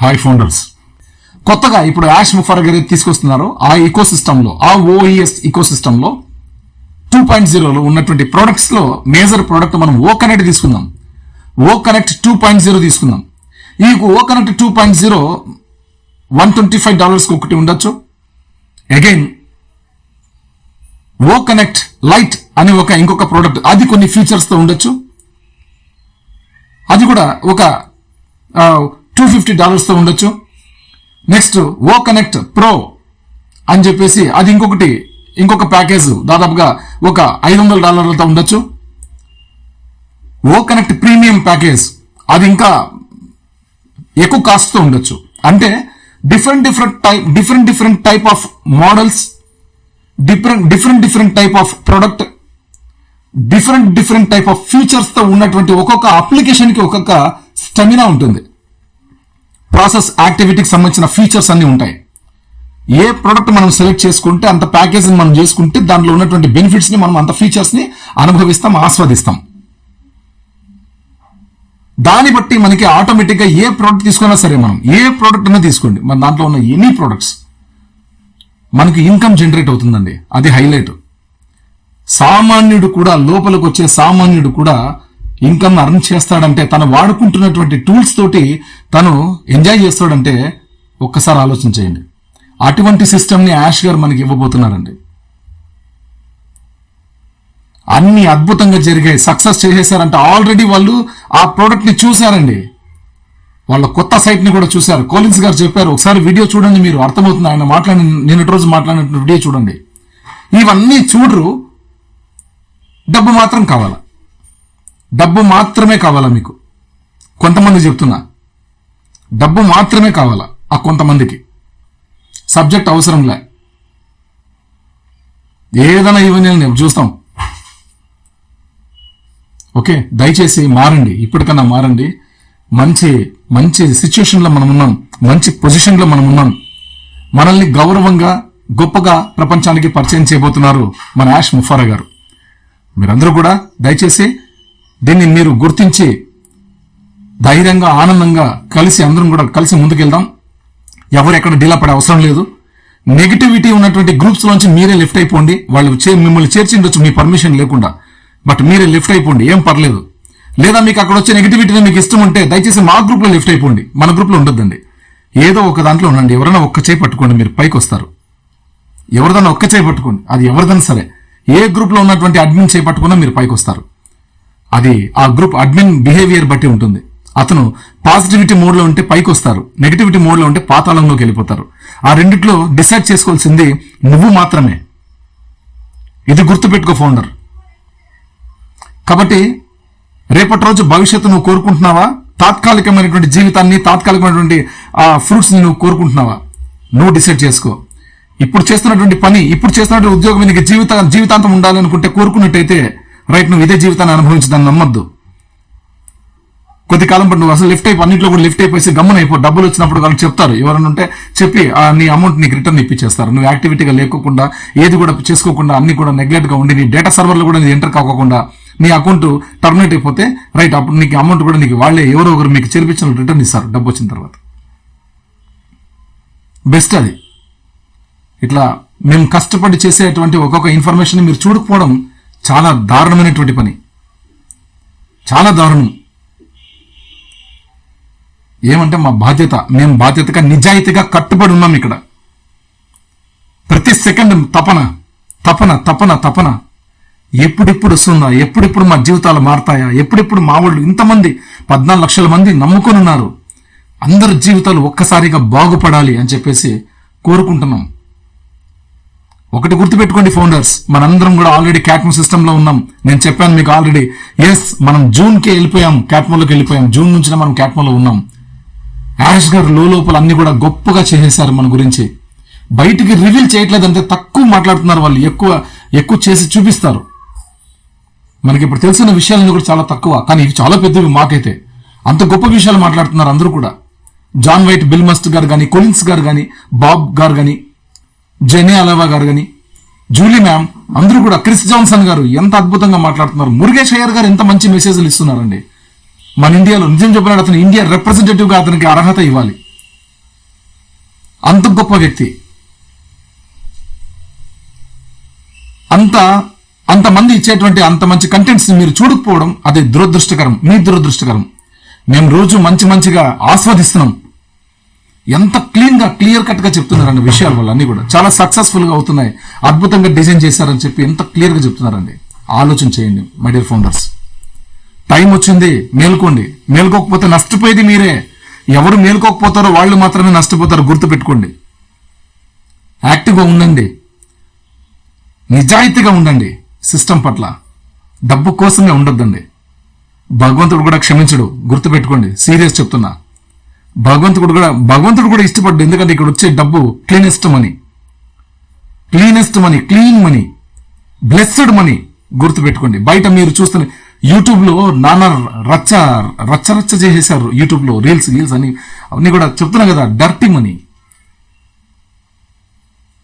Hi founders కొత్తగా ఇప్పుడు ash ముఫర్ గారు తీసుకొస్తున్నారు? ఆ ఈకో సిస్టంలో ఆ ఓఈఎస్ ఇకో సిస్టంలో టూ పాయింట్ జీరోలో ఉన్నటువంటి ప్రొడక్ట్స్లో మేజర్ ప్రోడక్ట్ మనం ఓ కనెక్ట్ తీసుకుందాం. O connect two point zero తీసుకుందాం. ఈ O connect two point zero one twenty five డాలర్స్కి ఒకటి ఉండొచ్చు. అగైన్ ఓ కనెక్ట్ లైట్ అనే ఒక ఇంకొక ప్రోడక్ట్ అది కొన్ని ఫీచర్స్తో ఉండొచ్చు. అది కూడా ఒక టూ ఫిఫ్టీ డాలర్స్తో ఉండొచ్చు. నెక్స్ట్ ఓ కనెక్ట్ ప్రో అని చెప్పేసి అది ఇంకొకటి ఇంకొక ప్యాకేజ్. దాదాపుగా ఒక ఐదు వందల డాలర్లతో ఉండొచ్చు. O connect premium package. అది ఇంకా ఎక్కువ కాస్ట్తో ఉండొచ్చు. అంటే different different type different different type of models different different different type of product different different type of ఫ్యూచర్స్తో ఉన్నటువంటి ఒక్కొక్క అప్లికేషన్కి ఒక్కొక్క స్టెమినా ఉంటుంది. ప్రాసెస్ యాక్టివిటీకి సంబంధించిన ఫీచర్స్ అన్ని ఉంటాయి. ఏ ప్రోడక్ట్ మనం సెలెక్ట్ చేసుకుంటే అంత ప్యాకేజీని మనం చేసుకుంటే దాంట్లో ఉన్నటువంటి బెనిఫిట్స్ని మనం అంత ఫీచర్స్ని అనుభవిస్తాం ఆస్వాదిస్తాం. దాన్ని బట్టి మనకి ఆటోమేటిక్గా ఏ ప్రోడక్ట్ తీసుకున్నా సరే మనం ఏ ప్రోడక్ట్ అయినా తీసుకోండి. మన దాంట్లో ఉన్న ఎనీ ప్రోడక్ట్స్ మనకి ఇన్కమ్ జనరేట్ అవుతుందండి. అది హైలైట్ సామాన్యుడు కూడా లోపలికి వచ్చే సామాన్యుడు కూడా ఇన్కమ్ అర్న్ చేస్తాడంటే తను వాడుకుంటున్నటువంటి టూల్స్ తోటి తను ఎంజాయ్ చేస్తాడంటే ఒక్కసారి ఆలోచన చేయండి. అటువంటి సిస్టమ్ని యాష్ గారు మనకి ఇవ్వబోతున్నారండి. అన్ని అద్భుతంగా జరిగాయి సక్సెస్ చేసేసారంటే ఆల్రెడీ వాళ్ళు ఆ ప్రోడక్ట్ని చూశారండి. వాళ్ళ కొత్త సైట్ని కూడా చూశారు. కోలిన్స్ గారు చెప్పారు ఒకసారి వీడియో చూడండి మీరు అర్థమవుతుంది ఆయన మాట్లాడి నిన్నటి రోజు మాట్లాడిన వీడియో చూడండి. ఇవన్నీ చూడరు. డబ్బు మాత్రం కావాలా? డబ్బు మాత్రమే కావాలా మీకు? కొంతమంది చెప్తున్నా. డబ్బు మాత్రమే కావాలా ఆ కొంతమందికి? సబ్జెక్ట్ అవసరంలే ఏదైనా ఇవన్నీ నేను చూస్తాం. ఓకే? దయచేసి మారండి. ఇప్పటికన్నా మారండి. మంచి మంచి సిచ్యువేషన్లో మనం ఉన్నాం. మంచి పొజిషన్లో మనం ఉన్నాం. మనల్ని గౌరవంగా గొప్పగా ప్రపంచానికి పరిచయం చేయబోతున్నారు మన యాష్ ముఫారా గారు. మీరందరూ కూడా దయచేసి దీన్ని మీరు గుర్తించి ధైర్యంగా ఆనందంగా కలిసి అందరం కూడా కలిసి ముందుకెళ్దాం. ఎవరు ఎక్కడ డీలా పడే అవసరం లేదు. నెగిటివిటీ ఉన్నటువంటి గ్రూప్స్ లోంచి మీరే లిఫ్ట్ అయిపోండి. వాళ్ళు చే- మిమ్మల్ని చేర్చిండొచ్చు మీ పర్మిషన్ లేకుండా. బట్ మీరే లిఫ్ట్ అయిపోండి. ఏం పర్లేదు. లేదా మీకు అక్కడ వచ్చే నెగిటివిటీని మీకు ఇష్టం ఉంటే దయచేసి మా గ్రూప్లో లిఫ్ట్ అయిపోండి. మన గ్రూప్లో ఉండొద్దండి. ఏదో ఒక దాంట్లో ఉండండి. ఎవరైనా ఒక్క చేయి పట్టుకోండి మీరు పైకి వస్తారు. ఎవరిదన్నా ఒక్క చేయి పట్టుకోండి. అది ఎవరిదైనా సరే. ఏ గ్రూప్లో ఉన్నటువంటి అడ్మిన్ చేపట్టుకున్నా మీరు పైకి వస్తారు. అది ఆ గ్రూప్ అడ్మిన్ బిహేవియర్ బట్టి ఉంటుంది. అతను పాజిటివిటీ మోడ్లో ఉంటే పైకి వస్తారు నెగిటివిటీ మోడ్లో ఉంటే పాతాళంలోకి వెళ్ళిపోతారు. ఆ రెండిట్లో డిసైడ్ చేసుకోవాల్సింది నువ్వు మాత్రమే. ఇది గుర్తుపెట్టుకో ఫౌండర్. కాబట్టి రేపటి రోజు భవిష్యత్తు నువ్వు కోరుకుంటున్నావా? తాత్కాలికమైనటువంటి జీవితాన్ని తాత్కాలికమైనటువంటి ఆ ఫ్రూట్స్ని నువ్వు కోరుకుంటున్నావా? నువ్వు డిసైడ్ చేసుకో. ఇప్పుడు చేస్తున్నటువంటి పని ఇప్పుడు చేస్తున్నటువంటి ఉద్యోగం నీకు జీవిత జీవితాంతం ఉండాలనుకుంటే కోరుకున్నట్టయితే రైట్ నువ్వు ఇదే జీవితాన్ని అనుభవించదాన్ని నమ్మద్దు. కొద్ది కాలం పాటు నువ్వు అసలు లిఫ్ట్ అయిపో అన్నింటిలో కూడా లిఫ్ట్ అయిపోయి గమ్మున అయిపో డబ్బులు వచ్చినప్పుడు వాళ్ళు చెప్తారు. ఎవరైనా ఉంటే చెప్పి ఆ నీ అమౌంట్ నీకు రిటర్న్ ఇప్పించేస్తారు నువ్వు యాక్టివిటీగా లేకోకుండా ఏది కూడా చేసుకోకుండా అన్ని కూడా నెగ్లెక్ట్గా ఉండి నీ డేటా సర్వర్లో కూడా నీ ఎంటర్ కాకోకుండా నీ అకౌంట్ టర్మినేట్ అయిపోతే రైట్ అప్పుడు నీకు అమౌంట్ కూడా నీకు వాళ్ళే ఎవరో ఒకరు మీకు చెల్లించిన రిటర్న్ ఇస్తారు డబ్బు వచ్చిన తర్వాత. బెస్ట్ అది. ఇట్లా మేము కష్టపడి చేసేటువంటి ఒక్కొక్క ఇన్ఫర్మేషన్ మీరు చూడకపోవడం చాలా దారుణమైనటువంటి పని. చాలా దారుణం. ఏమంటే మా బాధ్యత మేము బాధ్యతగా నిజాయితీగా కట్టుబడి ఉన్నాం ఇక్కడ. ప్రతి సెకండ్ తపన తపన తపన తపన. ఎప్పుడెప్పుడు వస్తుందా? ఎప్పుడెప్పుడు మా జీవితాలు మారతాయా? ఎప్పుడెప్పుడు మా వాళ్ళు ఇంతమంది పద్నాలుగు లక్షల మంది నమ్ముకొని ఉన్నారు? అందరి జీవితాలు ఒక్కసారిగా బాగుపడాలి అని చెప్పేసి కోరుకుంటున్నాం. ఒకటి గుర్తుపెట్టుకోండి ఫౌండర్స్ మనందరం కూడా ఆల్రెడీ క్యాట్మో సిస్టమ్లో ఉన్నాం. నేను చెప్పాను మీకు ఆల్రెడీ. ఎస్ మనం జూన్కి వెళ్ళిపోయాం క్యాట్మోలోకి వెళ్ళిపోయాం. జూన్ నుంచి మనం క్యాట్మోలో ఉన్నాం. యాష్ గారు లోపల అన్ని కూడా గొప్పగా చేసేసారు మన గురించి. బయటికి రివీల్ చేయట్లేదంటే తక్కువ మాట్లాడుతున్నారు వాళ్ళు ఎక్కువ ఎక్కువ చేసి చూపిస్తారు. మనకి ఇప్పుడు తెలిసిన విషయాలన్నీ కూడా చాలా తక్కువ కానీ ఇవి చాలా పెద్దవి మాకైతే. అంత గొప్ప విషయాలు మాట్లాడుతున్నారు అందరూ కూడా. జాన్ వైట్ బిల్ మస్ట్ గారు కానీ కొలిన్స్ గారు కానీ బాబ్ గారు కానీ జెనీ అలవా గారు కానీ జూలీ మ్యామ్ అందరూ కూడా క్రిస్ జాన్సన్ గారు ఎంత అద్భుతంగా మాట్లాడుతున్నారు. మురుగేష్ అయ్యర్ గారు ఎంత మంచి మెసేజ్లు ఇస్తున్నారండి. మన ఇండియాలో నిజం చెప్పినాడు అతను ఇండియా రిప్రజెంటేటివ్గా అతనికి అర్హత ఇవ్వాలి. అంత గొప్ప వ్యక్తి. అంత అంతమంది ఇచ్చేటువంటి అంత మంచి కంటెంట్స్ మీరు చూడకపోవడం అది దురదృష్టకరం. మీ దురదృష్టకరం. మేము రోజు మంచి మంచిగా ఆస్వాదిస్తున్నాం. ఎంత క్లీన్గా క్లియర్ కట్గా చెప్తున్నారండి విషయాల వల్ల అన్నీ కూడా. చాలా సక్సెస్ఫుల్గా అవుతున్నాయి. అద్భుతంగా డిజైన్ చేశారని చెప్పి ఎంత క్లియర్గా చెప్తున్నారండి. ఆలోచన చేయండి మై డియర్ ఫౌండర్స్ టైం వచ్చింది మేల్కోండి. మేల్కోకపోతే నష్టపోయేది మీరే. ఎవరు మేల్కోకపోతారో వాళ్ళు మాత్రమే నష్టపోతారు గుర్తుపెట్టుకోండి. యాక్టివ్గా ఉండండి. నిజాయితీగా ఉండండి సిస్టమ్ పట్ల. డబ్బు కోసమే ఉండొద్దండి. భగవంతుడు కూడా క్షమించడు గుర్తుపెట్టుకోండి. సీరియస్ చెప్తున్నా. భగవంతుడు కూడా భగవంతుడు కూడా ఇష్టపడ్డు. ఎందుకంటే ఇక్కడ వచ్చే డబ్బు cleanest money cleanest money clean money blessed money గుర్తుపెట్టుకోండి. బయట మీరు చూస్తున్న యూట్యూబ్లో నానా రచ్చ రచ్చ రచ్చ చేసేసారు యూట్యూబ్లో రీల్స్ రీల్స్ అని అవన్నీ కూడా చెప్తున్నా కదా. డర్టీ మనీ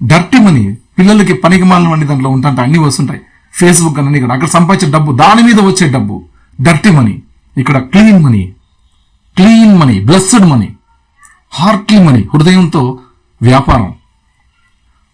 డర్టీ మనీ పిల్లలకి పనికి మాలిన వంటి దాంట్లో ఉంటాంట అన్ని వస్తుంటాయి. ఫేస్బుక్ అని ఇక్కడ అక్కడ సంపాదించే డబ్బు దాని మీద వచ్చే డబ్బు. డర్టీ మనీ ఇక్కడ clean money clean money blessed money heartly money హృదయంతో వ్యాపారం.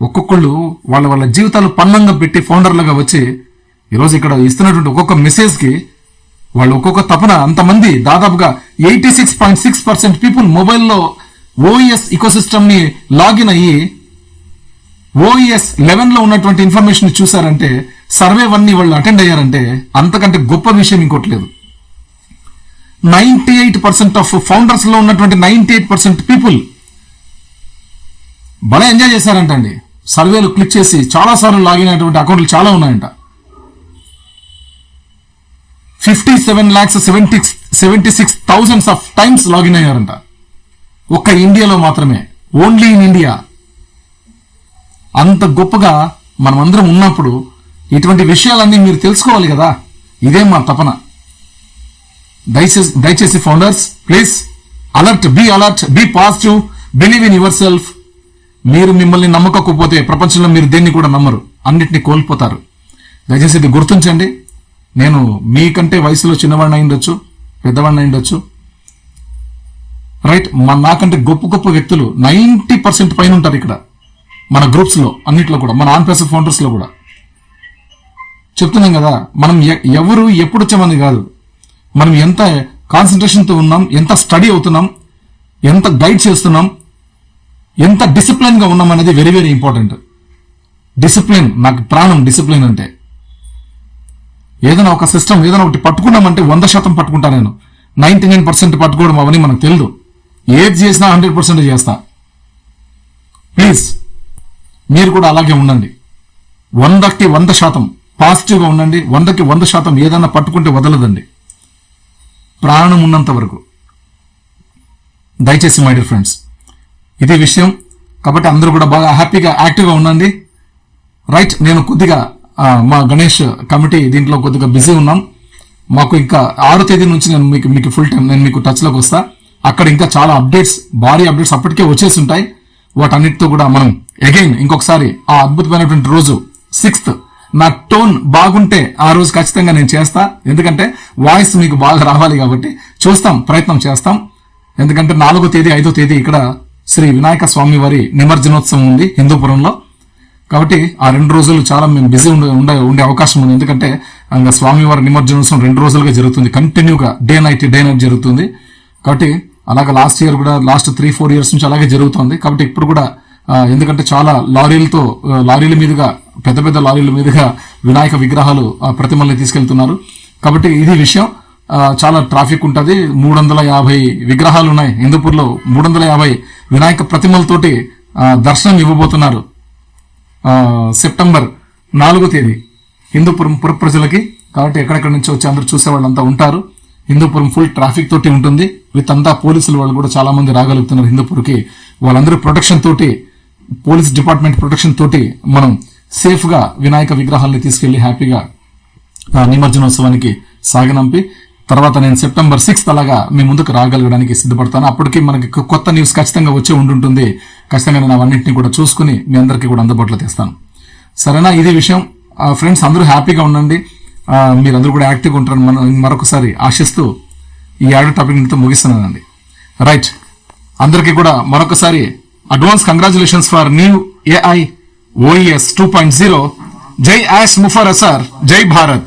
ఒక్కొక్కళ్ళు వాళ్ళ వాళ్ళ జీవితాలు పన్నంగా పెట్టి ఫౌండర్లుగా వచ్చి ఈరోజు ఇక్కడ ఇస్తున్నటువంటి ఒక్కొక్క మెసేజ్కి వాళ్ళు ఒక్కొక్క తపన అంతమంది దాదాపుగా eighty six point six percent people మొబైల్లో ఓఎస్ ఇకోసిస్టమ్ని లాగిన్ అయ్యి ఓఎస్ లెవెన్లో ఉన్నటువంటి ఇన్ఫర్మేషన్ చూసారంటే సర్వే వన్ని వాళ్ళు అటెండ్ అయ్యారంటే అంతకంటే గొప్ప విషయం ఇంకోటి ninety ninety eight percent of ఫౌండర్స్లో ఉన్నటువంటి నైన్టీ ఎయిట్ పర్సెంట్ పీపుల్ భలే ఎంజాయ్ చేశారంటండి. సర్వేలు క్లిక్ చేసి చాలా సార్లు లాగిన్ అయినటువంటి అకౌంట్లు చాలా ఉన్నాయంట. Fifty seven lakhs seventy seventy six thousands of times login అయ్యారంట. ఒక్క ఇండియాలో మాత్రమే. ఓన్లీ ఇన్ ఇండియా అంత గొప్పగా మనమందరం ఉన్నప్పుడు ఇటువంటి విషయాలన్నీ మీరు తెలుసుకోవాలి కదా. ఇదే మా తపన. దయచేసి దయచేసి founders please alert be alert be positive believe in yourself. మీరు మిమ్మల్ని నమ్మకపోతే ప్రపంచంలో మీరు దేన్ని కూడా నమ్మరు. అన్నిటిని కోల్పోతారు. దయచేసి ఇది గుర్తుంచండి. నేను మీకంటే వయసులో చిన్నవాడిని అయిండొచ్చు పెద్దవాడిని అయిండొచ్చు రైట్? మన నాకంటే గొప్ప గొప్ప వ్యక్తులు నైంటీ పర్సెంట్ పైన ఉంటారు ఇక్కడ. మన గ్రూప్స్లో అన్నిట్లో కూడా. మన ఆన్ ఫౌండర్స్లో కూడా. చెప్తున్నాం కదా మనం ఎవరు ఎప్పుడు వచ్చామని కాదు. మనం ఎంత కాన్సన్ట్రేషన్తో ఉన్నాం ఎంత స్టడీ అవుతున్నాం ఎంత గైడ్ చేస్తున్నాం ఎంత డిసిప్లిన్గా ఉన్నాం అనేది వెరీ వెరీ ఇంపార్టెంట్ డిసిప్లిన్ నాకు ప్రాణం డిసిప్లిన్ అంటే. ఏదైనా ఒక సిస్టమ్ ఏదైనా ఒకటి పట్టుకున్నామంటే వంద శాతం పట్టుకుంటా నేను. నైన్టీ నైన్ పర్సెంట్ పట్టుకోవడం అవన్నీ మనకు తెలియదు ఏది చేసినా హండ్రెడ్ పర్సెంట్ చేస్తా. ప్లీజ్ మీరు కూడా అలాగే ఉండండి. వందకి వంద శాతం పాజిటివ్గా ఉండండి. వందకి వంద శాతం ఏదైనా పట్టుకుంటే వదలదండి. ప్రాణం ఉన్నంత వరకు. దయచేసి మై డియర్ ఫ్రెండ్స్ ఇది విషయం. కాబట్టి అందరూ కూడా బాగా హ్యాపీగా యాక్టివ్గా ఉండండి. రైట్ నేను కొద్దిగా మా గణేష్ కమిటీ దీంట్లో కొద్దిగా బిజీ ఉన్నాం. మాకు ఇంకా ఆరో తేదీ నుంచి నేను మీకు మీకు ఫుల్ టైం నేను మీకు టచ్లోకి వస్తా. అక్కడ ఇంకా చాలా అప్డేట్స్ భారీ అప్డేట్స్ అప్పటికే వచ్చేసి ఉంటాయి. వాటన్నిటితో కూడా మనం అగైన్ ఇంకొకసారి ఆ అద్భుతమైనటువంటి రోజు సిక్స్త్ నా టోన్ బాగుంటే ఆ రోజు ఖచ్చితంగా నేను చేస్తా. ఎందుకంటే వాయిస్ మీకు బాగా రావాలి కాబట్టి చూస్తాం ప్రయత్నం చేస్తాం. ఎందుకంటే నాలుగో తేదీ ఐదో తేదీ ఇక్కడ శ్రీ వినాయక స్వామి వారి నిమజ్జనోత్సవం ఉంది హిందూపురంలో. కాబట్టి ఆ రెండు రోజులు చాలా మేము బిజీ ఉండే ఉండే అవకాశం ఉంది. ఎందుకంటే ఇంకా స్వామివారి నిమజ్జనోత్సవం రెండు రోజులుగా జరుగుతుంది. కంటిన్యూగా డే నైట్ డే నైట్ జరుగుతుంది. కాబట్టి అలాగే లాస్ట్ ఇయర్ కూడా లాస్ట్ త్రీ ఫోర్ ఇయర్స్ నుంచి అలాగే జరుగుతుంది. కాబట్టి ఇప్పుడు కూడా ఎందుకంటే చాలా లారీలతో లారీల మీదుగా పెద్ద పెద్ద లారీల మీదుగా వినాయక విగ్రహాలు ఆ, ప్రతిమల్ని తీసుకెళ్తున్నారు. కాబట్టి ఇది విషయం. చాలా ట్రాఫిక్ ఉంటుంది. మూడు వందల యాభై విగ్రహాలు ఉన్నాయి హిందూపూర్లో మూడు వందల యాభై వినాయక ప్రతిమలతోటి దర్శనం ఇవ్వబోతున్నారు. సెప్టెంబర్ నాలుగో తేదీ హిందూపురం పుర ప్రజలకి. కాబట్టి ఎక్కడెక్కడి నుంచి వచ్చి అందరూ చూసే వాళ్ళంతా ఉంటారు. హిందూపురం ఫుల్ ట్రాఫిక్ తోటి ఉంటుంది. విత్ అంతా పోలీసులు వాళ్ళు కూడా చాలా మంది రాగలుగుతున్నారు హిందూపూర్కి. వాళ్ళందరూ ప్రొటెక్షన్ తోటి పోలీస్ డిపార్ట్మెంట్ ప్రొటెక్షన్ తోటి మనం సేఫ్గా వినాయక విగ్రహాల్ని తీసుకెళ్ళి హ్యాపీగా నిమజ్జనోత్సవానికి సాగనంపి తర్వాత నేను సెప్టెంబర్ సిక్స్త్ అలాగా మీ ముందుకు రాగలగడానికి సిద్ధపడతాను. అప్పటికి మనకి కొత్త న్యూస్ ఖచ్చితంగా వచ్చే ఉండుంటుంది. ఖచ్చితంగా నేను అవన్నింటినీ కూడా చూసుకుని మీ అందరికీ కూడా అందుబాటులో తెస్తాను. సరేనా? ఇది విషయం. ఫ్రెండ్స్ అందరూ హ్యాపీగా ఉండండి. మీరందరూ కూడా యాక్టివ్గా ఉంటారని మనం మరొకసారి ఆశిస్తూ ఈ యాడ్ టాపిక్ ముగిస్తున్నానండి. రైట్. అందరికీ కూడా మరొకసారి advance congratulations for new AI OES two point zero జై యాష్ ముఫర్ సార్ జై భారత్